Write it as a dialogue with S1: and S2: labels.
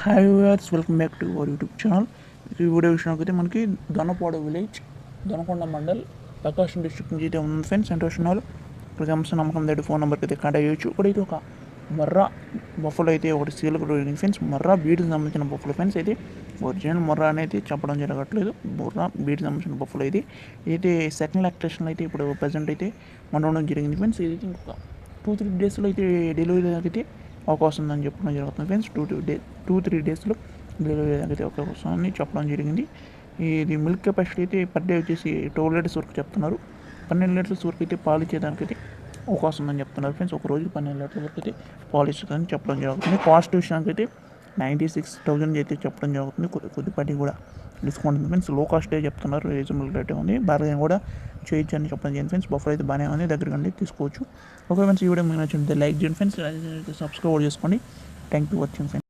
S1: Hi viewers welcome back to our YouTube channel ఈ video విషయానికి అయితే మనకి దొనపాడు విలేజ్ దొనకొండ మండల్ ప్రకాశం డిస్ట్రిక్ట్ నుంచి అయితే ఉంది ఫ్రెండ్స్ ఇంట్రెస్ట్ వాళ్ళు ఇక్కడ గమనిస్తున్న నమ్మకం దగ్గర ఫోన్ నెంబర్కి అయితే కాంటాక్ట్ చేయొచ్చు. ఇప్పుడైతే ఒక మర్రా బఫుల్ అయితే ఒకటి సీల్ కూడా ఫ్రెండ్స్ మర్రా బీడ్కి సంబంధించిన బఫుల్ ఫ్రెండ్స్ అయితే ఒరిజినల్ మొర్రా అనేది చెప్పడం జరగట్లేదు. మొర్రా బీడ్కి సంబంధించిన బఫుల్ అయితే ఇదైతే సెకండ్ లాక్టేషన్ అయితే ఇప్పుడు ప్రజెంట్ అయితే ఉండడం జరిగింది ఫ్రెండ్స్ ఇదైతే ఇంకొక టూ త్రీ డేస్లో అయితే డెలివరీ అయితే అవకాశం ఉందని చెప్పడం జరుగుతుంది friends. Two two day two three డేస్లో డెలివరీ అయితే అవకాశం అని చెప్పడం జరిగింది. ఇది మిల్క్ కెపాసిటీ అయితే పర్ డే వచ్చేసి ట్వెల్వ్ లీటర్స్ వరకు చెప్తున్నారు. పన్నెండు లీటర్స్ వరకు అయితే పాలు ఇచ్చేదానికైతే అవకాశం ఉందని చెప్తున్నారు ఫ్రెండ్స్. ఒక రోజు పన్నెండు లీటర్ల వరకు అయితే పాలు ఇస్తుందని చెప్పడం జరుగుతుంది. కాస్ట్ విషయానికి అయితే నైంటీ సిక్స్ థౌజండ్ అయితే చెప్పడం జరుగుతుంది. కొద్ది కొద్దిపాటి కూడా డిస్కౌంట్ ఉంది ఫ్రెండ్స్. లో కాస్ట్ చెప్తున్నారు. రీజనబుల్ రేటే ఉంది. బార్గెన్ కూడా చేయొచ్చు అని చెప్పడం చేయండి ఫ్రెండ్స్. బఫర్ అయితే బాగానే ఉంది. దగ్గర అండి తీసుకోవచ్చు. ఓకే ఫ్రెండ్స్ ఈ వీడియో మీకు నచ్చింది లైక్ చేయండి ఫ్రెండ్స్. సబ్స్క్రైబ్ చేసుకోండి. Thank you watching friends